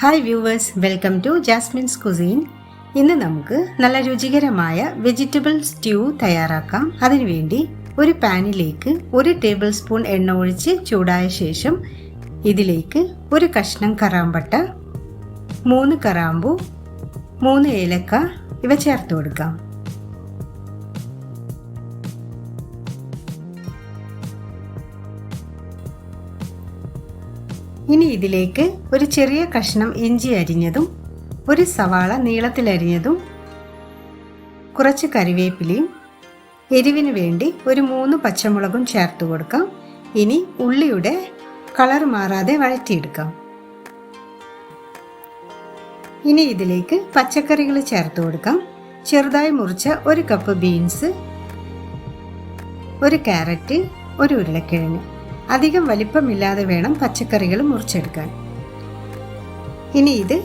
Hi viewers welcome to Jasmine's cuisine ഇന്ന് നമുക്ക് നല്ല രുചികരമായ വെജിറ്റബിൾ സ്റ്റ്യൂ തയ്യാറാക്കാം. അതിനുവേണ്ടി ഒരു പാനിലേക്ക് ഒരു ടേബിൾ സ്പൂൺ എണ്ണ ഒഴിച്ച് ചൂടായ ശേഷം ഇതിലേക്ക് ഒരു കഷ്ണം കറാമ്പട്ട മൂന്ന് കറാമ്പു മൂന്ന് ഏലക്ക ഇവ ചേർത്ത് കൊടുക്കാം. ഇനി ഇതിലേക്ക് ഒരു ചെറിയ കഷ്ണം ഇഞ്ചി അരിഞ്ഞതും ഒരു സവാള നീളത്തിലരിഞ്ഞതും കുറച്ച് കറിവേപ്പിലയും എരിവിന് വേണ്ടി ഒരു മൂന്ന് പച്ചമുളകും ചേർത്ത് കൊടുക്കാം. ഇനി ഉള്ളിയുടെ കളർ മാറാതെ വഴറ്റിയെടുക്കാം. ഇനി ഇതിലേക്ക് പച്ചക്കറികൾ ചേർത്ത് കൊടുക്കാം. ചെറുതായി മുറിച്ച ഒരു കപ്പ് ബീൻസ് ഒരു ക്യാരറ്റ് ഒരു ഉരുളക്കിഴങ്ങ്. അധികം വലിപ്പമില്ലാതെ വേണം പച്ചക്കറികൾ മുറിച്ചെടുക്കാൻ. ഇനി ഇത്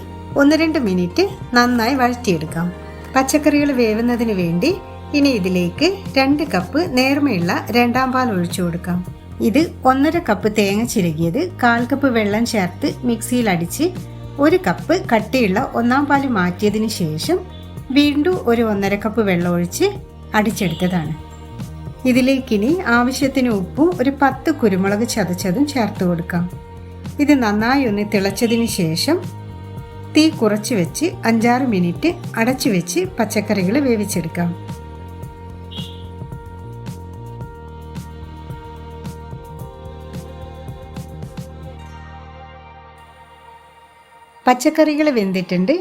ഒന്ന് രണ്ട് മിനിറ്റ് നന്നായി വഴറ്റിയെടുക്കാം. പച്ചക്കറികൾ വേവുന്നതിന് വേണ്ടി ഇനി ഇതിലേക്ക് രണ്ട് കപ്പ് നേർമയുള്ള രണ്ടാം പാൽ ഒഴിച്ചു കൊടുക്കാം. ഇത് ഒന്നര കപ്പ് തേങ്ങ ചിരകിയത് കാൽ കപ്പ് വെള്ളം ചേർത്ത് മിക്സിയിൽ അടിച്ച് ഒരു കപ്പ് കട്ടിയുള്ള ഒന്നാം പാൽ മാറ്റിയതിന് ശേഷം വീണ്ടും ഒരു ഒന്നര കപ്പ് വെള്ളം ഒഴിച്ച് അടിച്ചെടുത്തതാണ്. ഇതിലേക്കിനി ആവശ്യത്തിന് ഉപ്പും ഒരു പത്ത് കുരുമുളക് ചതച്ചതും ചേർത്ത് കൊടുക്കാം. ഇത് നന്നായി ഒന്ന് തിളച്ചതിന് ശേഷം തീ കുറച്ച് വെച്ച് അഞ്ചാറ് മിനിറ്റ് അടച്ചു വെച്ച് പച്ചക്കറികൾ വേവിച്ചെടുക്കാം. പച്ചക്കറികൾ വെന്തിട്ടുണ്ട്.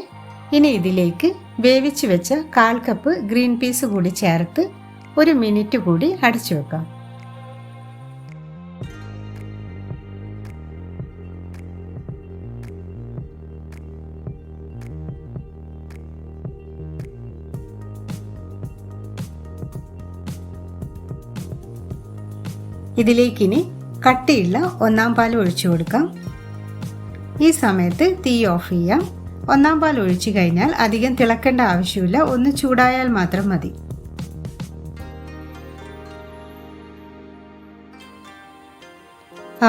ഇനി ഇതിലേക്ക് വേവിച്ച് വെച്ച കാൽ കപ്പ് ഗ്രീൻ പീസ് കൂടി ചേർത്ത് ഒരു മിനിറ്റ് കൂടി അടച്ചു വെക്കാം. ഇതിലേക്കിനി കട്ടിയുള്ള ഒന്നാം പാൽ ഒഴിച്ചു കൊടുക്കാം. ഈ സമയത്ത് തീ ഓഫ് ചെയ്യാം. ഒന്നാം പാൽ ഒഴിച്ചു കഴിഞ്ഞാൽ അധികം തിളക്കേണ്ട ആവശ്യമില്ല. ഒന്ന് ചൂടായാൽ മാത്രം മതി.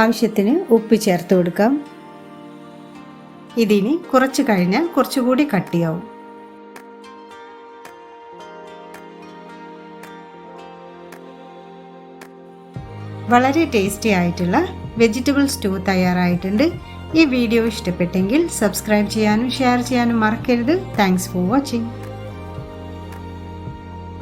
ആവശ്യത്തിന് ഉപ്പ് ചേർത്ത് കൊടുക്കാം. ഇതിനി കുറച്ച് കഴിഞ്ഞാൽ കുറച്ചുകൂടി കട്ടിയാവും. വളരെ ടേസ്റ്റി ആയിട്ടുള്ള വെജിറ്റബിൾ സ്റ്റൂ തയ്യാറായിട്ടുണ്ട്. ഈ വീഡിയോ ഇഷ്ടപ്പെട്ടെങ്കിൽ സബ്സ്ക്രൈബ് ചെയ്യാനും ഷെയർ ചെയ്യാനും മറക്കരുത്. Thanks for watching